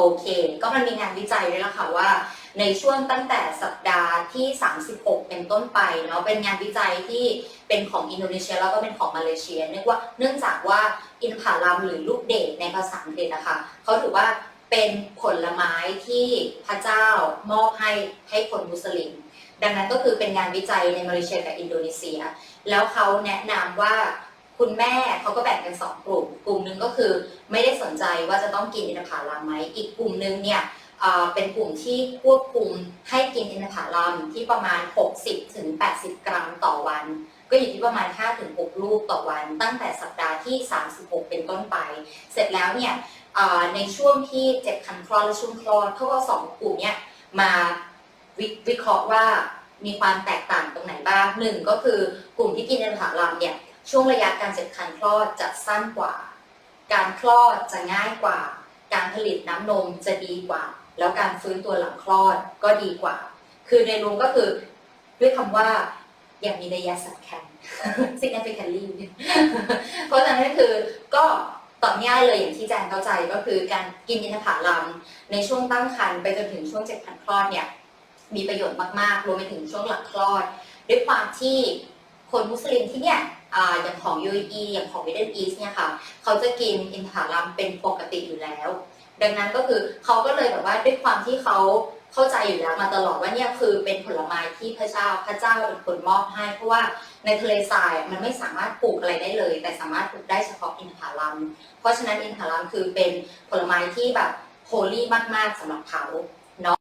โอเค ก็มันมีงานวิจัยด้วยละค่ะว่าในช่วงตั้งแต่สัปดาห์ที่ 36 เป็นต้นไปเนาะเป็นงานวิจัยที่เป็นของอินโดนีเซียแล้วก็เป็นของมาเลเซียเนื่องว่าเนื่องจากว่าอินทผลัมหรือลูกเดทในภาษาอังกฤษนะคะเขาถือว่าเป็นผลไม้ที่พระเจ้ามอบให้ให้คนมุสลิม ดังนั้นก็คือเป็นงานวิจัยในมาเลเซียกับอินโดนีเซีย แล้วเขาแนะนำว่า คุณแม่เขาก็แบ่งเป็นสองกลุ่ม กลุ่มหนึ่งก็คือไม่ได้สนใจว่าจะต้องกินอินทผลัมไหม อีกกลุ่มหนึ่งเนี่ยเป็นกลุ่มที่ควบคุมให้กินอินทผลัมที่ประมาณ 60ถึง80 กรัมต่อวัน ก็อยู่ที่ประมาณ5ถึง6ลูกต่อวัน ตั้งแต่สัปดาห์ที่ 36 เป็นต้นไป เสร็จแล้วเนี่ยในช่วงที่เจ็บคันคลอดและช่วงคลอดเขาก็สองกลุ่มเนี่ยมาวิวิเคราะห์ว่ามีความแตกต่างตรงไหนบ้างหนึ่งก็คือกลุ่มที่กินอินทผลัมเนี่ย ช่วงระยะการเจ็บคันคลอดจะสั้นกว่า การคลอดจะง่ายกว่า การผลิตน้ำนมจะดีกว่า แล้วการฟื้นตัวหลังคลอดก็ดีกว่า คือในรวมก็คือด้วยคำว่าอย่างมีนัยสำคัญ significantly เพราะฉะนั้นก็คือก็ตอบง่ายเลยอย่างที่แจงเข้าใจก็คือการกินอินทผลัมในช่วงตั้งครรภ์ไปจนถึงช่วงเจ็ดพันคลอดเนี่ยมีประโยชน์มากๆรวมไปถึงช่วงหลังคลอด ด้วยความที่คนมุสลิมที่เนี่ย อย่างของ UAE อย่างของ Middle East เนี่ยค่ะเขาจะกินอินทผลัมเป็นปกติอยู่แล้ว ดังนั้นก็คือเขาก็เลยแบบว่าด้วยความที่เขาเข้าใจอยู่แล้วมาตลอดว่าเนี่ยคือเป็นผลไม้ที่พระเจ้าพระเจ้าเป็นคนมอบให้ เพราะว่าในทะเลทรายมันไม่สามารถปลูกอะไรได้เลย แต่สามารถปลูกได้เฉพาะอินทผลัม เพราะฉะนั้นอินทผลัมคือเป็นผลไม้ที่แบบโฮลี่มากๆสำหรับเขา